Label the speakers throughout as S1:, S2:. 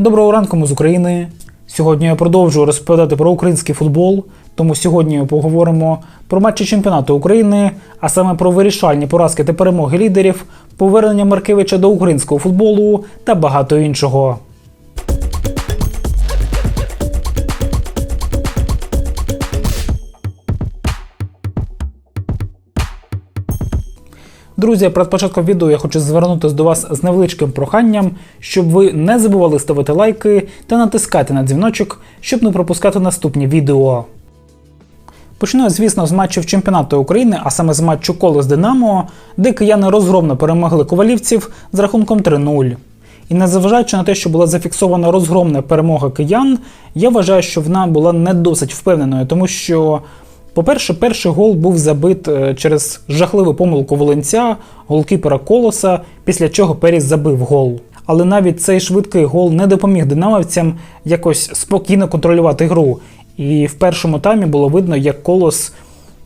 S1: Доброго ранку ми з України. Сьогодні я продовжую розповідати про український футбол. Тому сьогодні ми поговоримо про матчі чемпіонату України, а саме про вирішальні поразки та перемоги лідерів, повернення Маркевича до українського футболу та багато іншого. Друзі, перед початком відео я хочу звернутися до вас з невеличким проханням, щоб ви не забували ставити лайки та натискати на дзвіночок, щоб не пропускати наступні відео. Почну, звісно, з матчів чемпіонату України, а саме з матчу коло з Динамо, де кияни розгромно перемогли ковалівців з рахунком 3-0. І незважаючи на те, що була зафіксована розгромна перемога киян, я вважаю, що вона була не досить впевненою, тому що, по-перше, перший гол був забит е, через жахливу помилку Волинця, голкіпера Колоса, після чого Періс забив гол. Але навіть цей швидкий гол не допоміг динамовцям якось спокійно контролювати гру. І в першому таймі було видно, як Колос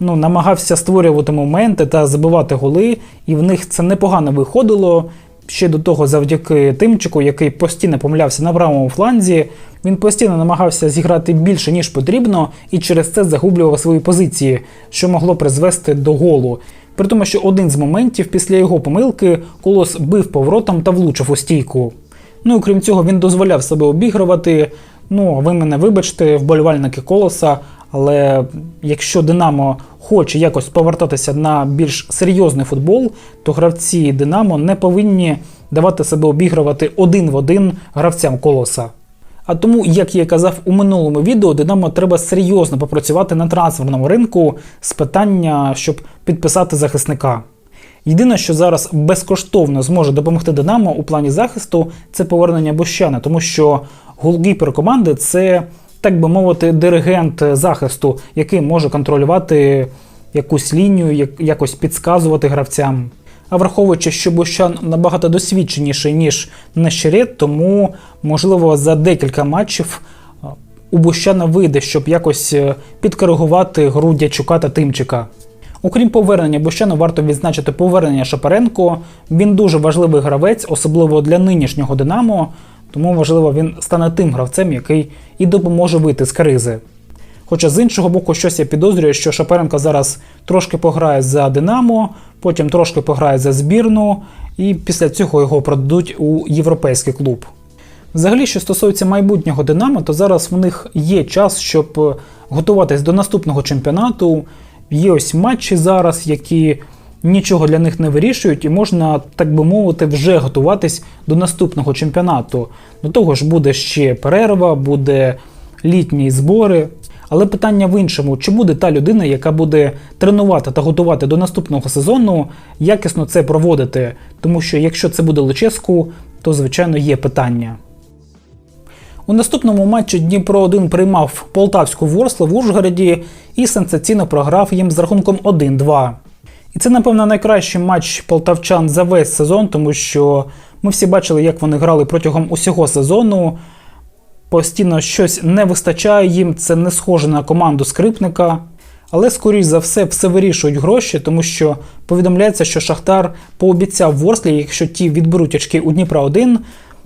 S1: ну, намагався створювати моменти та забивати голи, і в них це непогано виходило. Ще до того, завдяки Тимчику, який постійно помилявся на правому фланзі, він постійно намагався зіграти більше, ніж потрібно, і через це загублював свої позиції, що могло призвести до голу. При тому, що один з моментів після його помилки колос бив поворотом та влучив у стійку. Ну і крім цього, він дозволяв себе обігрувати. Ну, ви мене вибачте, вболівальники колоса. Але якщо Динамо хоче якось повертатися на більш серйозний футбол, то гравці Динамо не повинні давати себе обігрувати один в один гравцям колоса. А тому, як я казав у минулому відео, Динамо треба серйозно попрацювати на трансферному ринку з питання, щоб підписати захисника. Єдине, що зараз безкоштовно зможе допомогти Динамо у плані захисту, це повернення Бущана, тому що голкіпер команди це, так би мовити, диригент захисту, який може контролювати якусь лінію, якось підказувати гравцям. А враховуючи, що Бущан набагато досвідченіший, ніж Нещерет, тому, можливо, за декілька матчів а, у Бущана вийде, щоб якось е, підкоригувати гру Дячука та Тимчика. Окрім повернення Бущану, варто відзначити повернення Шапаренко. Він дуже важливий гравець, особливо для нинішнього Динамо, тому, можливо, він стане тим гравцем, який і допоможе вийти з кризи. Хоча з іншого боку, щось я підозрюю, що Шапаренко зараз трошки пограє за Динамо, потім трошки пограє за збірну, і після цього його продадуть у європейський клуб. Взагалі, що стосується майбутнього Динамо, то зараз в них є час, щоб готуватись до наступного чемпіонату. Є ось матчі зараз, які нічого для них не вирішують, і можна, так би мовити, вже готуватись до наступного чемпіонату. До того ж, буде ще перерва, буде літні збори. Але питання в іншому: чи буде та людина, яка буде тренувати та готувати до наступного сезону, якісно це проводити? Тому що якщо це буде Луческу, то звичайно є питання. У наступному матчі Дніпро 1 приймав полтавську Ворслу в Ужгороді і сенсаційно програв їм з рахунком 1-2. І це, напевно, найкращий матч полтавчан за весь сезон, тому що ми всі бачили, як вони грали протягом усього сезону. Постійно щось не вистачає їм, це не схоже на команду скрипника. Але, скоріш за все, все вирішують гроші, тому що повідомляється, що Шахтар пообіцяв Ворслі, якщо ті відберуть очки у Дніпра 1,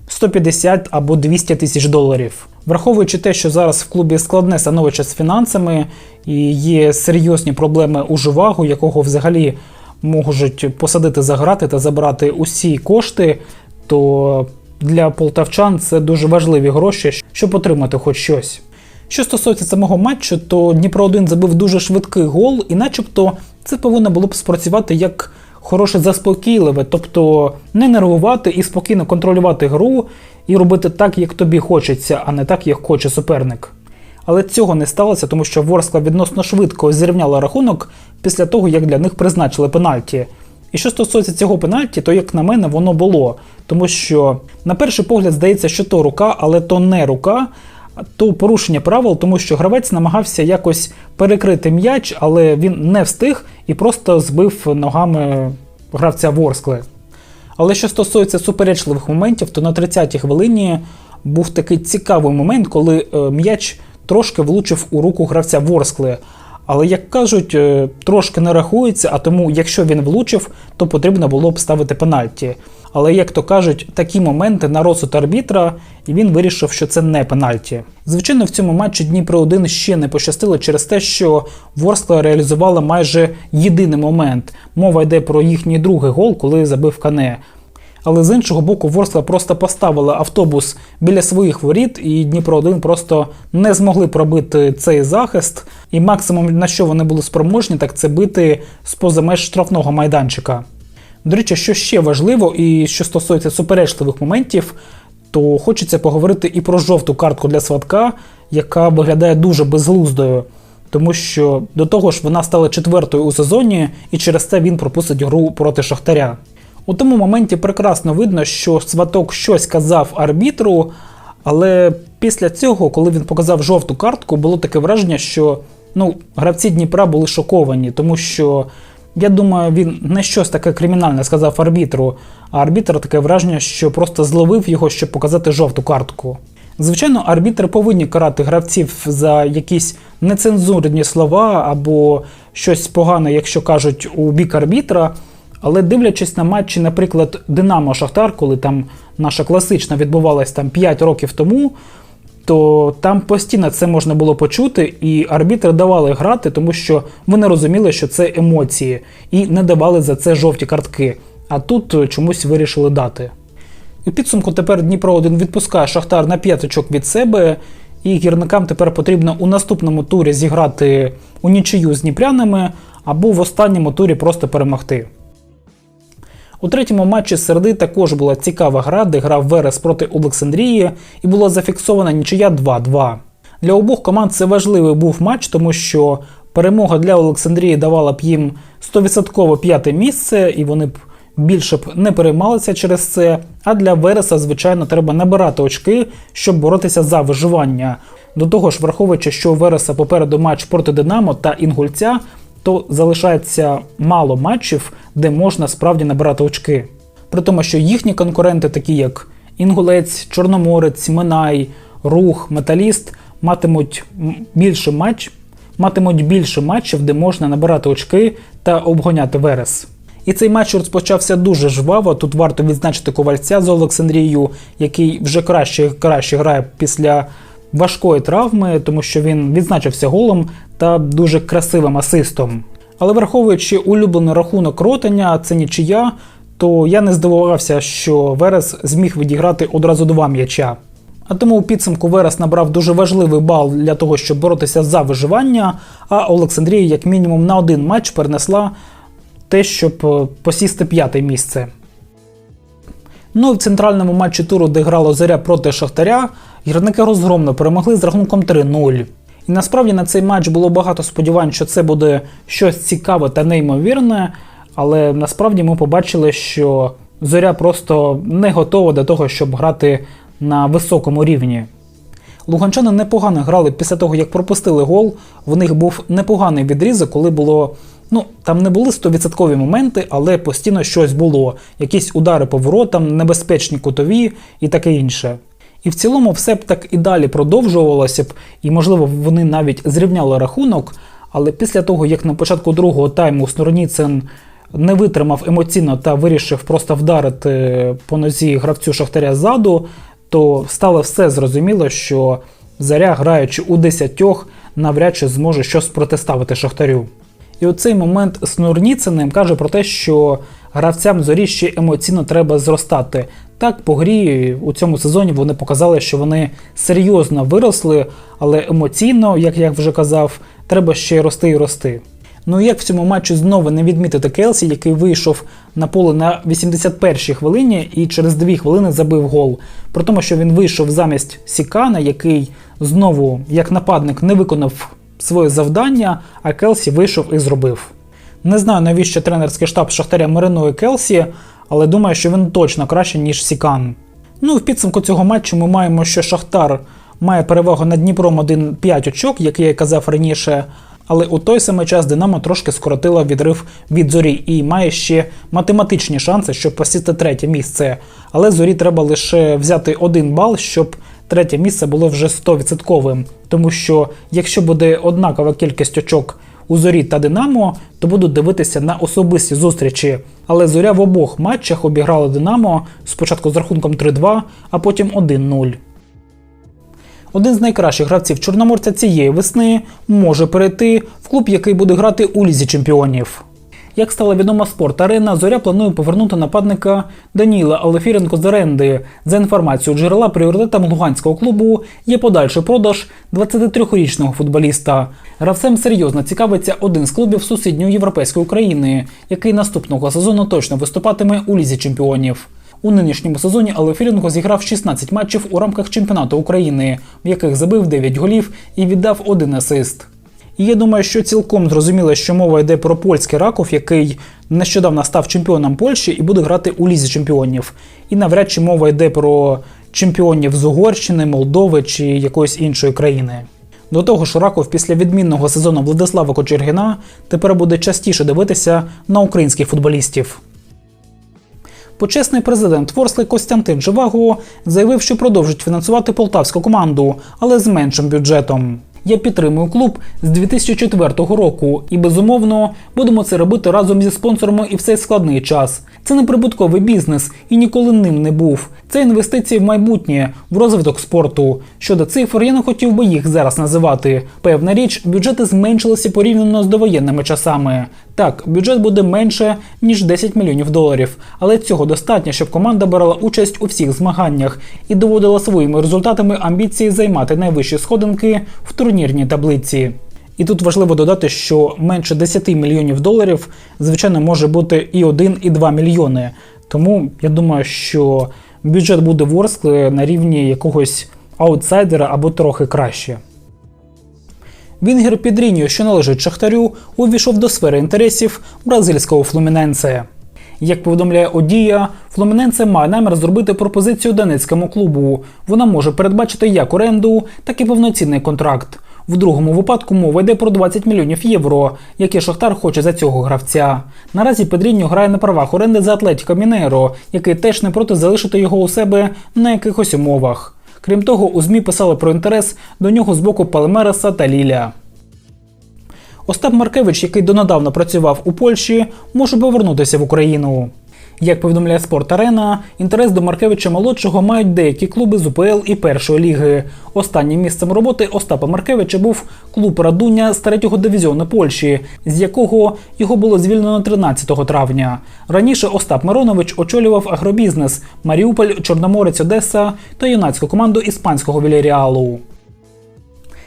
S1: 150 або 200 тисяч доларів. Враховуючи те, що зараз в клубі складне становище з фінансами і є серйозні проблеми у живагу, якого взагалі можуть посадити за грати та забрати усі кошти, то для полтавчан це дуже важливі гроші, щоб отримати хоч щось. Що стосується самого матчу, то Дніпро 1 забив дуже швидкий гол, і начебто це повинно було б спрацювати як хороше заспокійливе, тобто не нервувати і спокійно контролювати гру і робити так, як тобі хочеться, а не так, як хоче суперник. Але цього не сталося, тому що Ворскла відносно швидко зрівняла рахунок після того, як для них призначили пенальті. І що стосується цього пенальті, то як на мене воно було, тому що на перший погляд здається, що то рука, але то не рука, то порушення правил, тому що гравець намагався якось перекрити м'яч, але він не встиг і просто збив ногами гравця Ворскли. Але що стосується суперечливих моментів, то на 30-й хвилині був такий цікавий момент, коли е, м'яч трошки влучив у руку гравця Ворскли. Але, як кажуть, е, трошки не рахується, а тому, якщо він влучив, то потрібно було б ставити пенальті. Але, як то кажуть, такі моменти на розсуд арбітра, і він вирішив, що це не пенальті. Звичайно, в цьому матчі Дніпро 1 ще не пощастило через те, що Ворскла реалізувала майже єдиний момент. Мова йде про їхній другий гол, коли забив Кане. Але з іншого боку, Ворскла просто поставила автобус біля своїх воріт, і Дніпро 1 просто не змогли пробити цей захист. І максимум на що вони були спроможні, так це бити з поза меж штрафного майданчика. До речі, що ще важливо, і що стосується суперечливих моментів, то хочеться поговорити і про жовту картку для Сватка, яка виглядає дуже безглуздою, тому що до того ж вона стала четвертою у сезоні, і через це він пропустить гру проти Шахтаря. У тому моменті прекрасно видно, що Сваток щось казав арбітру, але після цього, коли він показав жовту картку, було таке враження, що ну, гравці Дніпра були шоковані, тому що я думаю, він не щось таке кримінальне сказав арбітру, а арбітр таке враження, що просто зловив його, щоб показати жовту картку. Звичайно, арбітри повинні карати гравців за якісь нецензурні слова або щось погане, якщо кажуть у бік арбітра. Але дивлячись на матчі, наприклад, Динамо Шахтар, коли там наша класична відбувалась там 5 років тому, то там постійно це можна було почути, і арбітри давали грати, тому що вони розуміли, що це емоції, і не давали за це жовті картки. А тут чомусь вирішили дати. У підсумку тепер Дніпро 1 відпускає Шахтар на 5 очок від себе, і гірникам тепер потрібно у наступному турі зіграти у нічию з Дніпрянами або в останньому турі просто перемогти. У третьому матчі середи також була цікава гра, де грав Верес проти Олександрії, і була зафіксована нічия 2-2. Для обох команд це важливий був матч, тому що перемога для Олександрії давала б їм 100% п'яте місце, і вони б більше б не переймалися через це. А для Вереса, звичайно, треба набирати очки, щоб боротися за виживання. До того ж, враховуючи, що у Вереса попереду матч проти Динамо та Інгульця, то залишається мало матчів, де можна справді набирати очки. При тому, що їхні конкуренти, такі як Інгулець, Чорноморець, Минай, Рух, Металіст, матимуть більше матч, матимуть більше матчів, де можна набирати очки та обгоняти Верес. І цей матч розпочався дуже жваво. Тут варто відзначити ковальця з Олександрією, який вже краще краще грає після важкої травми, тому що він відзначився голом та дуже красивим асистом. Але враховуючи улюблений рахунок ротання, це нічия, то я не здивувався, що Верес зміг відіграти одразу два м'яча. А тому у підсумку Верес набрав дуже важливий бал для того, щоб боротися за виживання, а Олександрія, як мінімум, на один матч перенесла те, щоб посісти п'яте місце. Ну і в центральному матчі туру, де грало Зоря проти Шахтаря, гірники розгромно перемогли з рахунком 3-0. І насправді на цей матч було багато сподівань, що це буде щось цікаве та неймовірне, але насправді ми побачили, що зоря просто не готова до того, щоб грати на високому рівні. Луганчани непогано грали після того, як пропустили гол. В них був непоганий відрізок, коли було. Ну, там не були 100% моменти, але постійно щось було. Якісь удари по воротам, небезпечні кутові і таке інше. І в цілому все б так і далі продовжувалося б, і, можливо, вони навіть зрівняли рахунок. Але після того, як на початку другого тайму Снорніцин не витримав емоційно та вирішив просто вдарити по нозі гравцю Шахтаря ззаду, то стало все зрозуміло, що заря, граючи у десятьох, навряд чи зможе щось протиставити Шахтарю. І у цей момент Снурніциним каже про те, що гравцям зорі ще емоційно треба зростати. Так, по грі у цьому сезоні вони показали, що вони серйозно виросли, але емоційно, як я вже казав, треба ще рости і рости. Ну і як в цьому матчі знову не відмітити Келсі, який вийшов на поле на 81-й хвилині і через 2 хвилини забив гол. При тому, що він вийшов замість Сікана, який знову, як нападник, не виконав своє завдання, а Келсі вийшов і зробив. Не знаю, навіщо тренерський штаб Шахтаря маринує Келсі, але думаю, що він точно краще, ніж Сікан. Ну, в підсумку цього матчу ми маємо, що Шахтар має перевагу над Дніпром 1-5 очок, як я і казав раніше. Але у той самий час Динамо трошки скоротило відрив від зорі і має ще математичні шанси, щоб посісти третє місце. Але зорі треба лише взяти один бал, щоб третє місце було вже 100%. Тому що якщо буде однакова кількість очок у зорі та Динамо, то будуть дивитися на особисті зустрічі. Але зоря в обох матчах обіграла Динамо спочатку з рахунком 3-2, а потім 1-0. Один з найкращих гравців Чорноморця цієї весни може перейти в клуб, який буде грати у лізі чемпіонів. Як стало відомо спорт арена, зоря планує повернути нападника Даніла Олефіренко з оренди. За інформацією джерела, пріоритетом луганського клубу є подальший продаж 23-річного футболіста. Гравцем серйозно цікавиться один з клубів сусідньої європейської України, який наступного сезону точно виступатиме у лізі чемпіонів. У нинішньому сезоні Алефіренко зіграв 16 матчів у рамках чемпіонату України, в яких забив 9 голів і віддав один асист. І я думаю, що цілком зрозуміло, що мова йде про польський раков, який нещодавно став чемпіоном Польщі і буде грати у лізі чемпіонів. І навряд чи мова йде про чемпіонів з Угорщини, Молдови чи якоїсь іншої країни. До того ж, Раков після відмінного сезону Владислава Кочергіна тепер буде частіше дивитися на українських футболістів. Почесний президент Ворсли Костянтин Живаго заявив, що продовжить фінансувати полтавську команду, але з меншим бюджетом. Я підтримую клуб з 2004 року і безумовно будемо це робити разом зі спонсорами і в цей складний час. Це не прибутковий бізнес і ніколи ним не був. Це інвестиції в майбутнє, в розвиток спорту. Щодо цифр, я не хотів би їх зараз називати. Певна річ, бюджети зменшилися порівняно з довоєнними часами. Так, бюджет буде менше ніж 10 мільйонів доларів, але цього достатньо, щоб команда брала участь у всіх змаганнях і доводила своїми результатами амбіції займати найвищі сходинки в турнірній таблиці. І тут важливо додати, що менше 10 мільйонів доларів, звичайно, може бути і 1, і 2 мільйони. Тому я думаю, що бюджет буде Ворскли на рівні якогось аутсайдера або трохи краще. Вінгер Підріньо, що належить Шахтарю, увійшов до сфери інтересів бразильського Флуміненсе. Як повідомляє Одія, Флуміненсе має намір зробити пропозицію донецькому клубу. Вона може передбачити як оренду, так і повноцінний контракт. В другому випадку мова йде про 20 мільйонів євро, які Шахтар хоче за цього гравця. Наразі Педріньо грає на правах оренди за Атлетіко Мінейро, який теж не проти залишити його у себе на якихось умовах. Крім того, у ЗМІ писали про інтерес до нього з боку Палмереса та Ліля. Остап Маркевич, який донедавна працював у Польщі, може повернутися в Україну. Як повідомляє Спорт Арена, інтерес до Маркевича молодшого мають деякі клуби з УПЛ і першої ліги. Останнім місцем роботи Остапа Маркевича був клуб Радуня з третього дивізіону Польщі, з якого його було звільнено 13 травня. Раніше Остап Миронович очолював агробізнес Маріуполь, Чорноморець Одеса та юнацьку команду іспанського Віляріалу.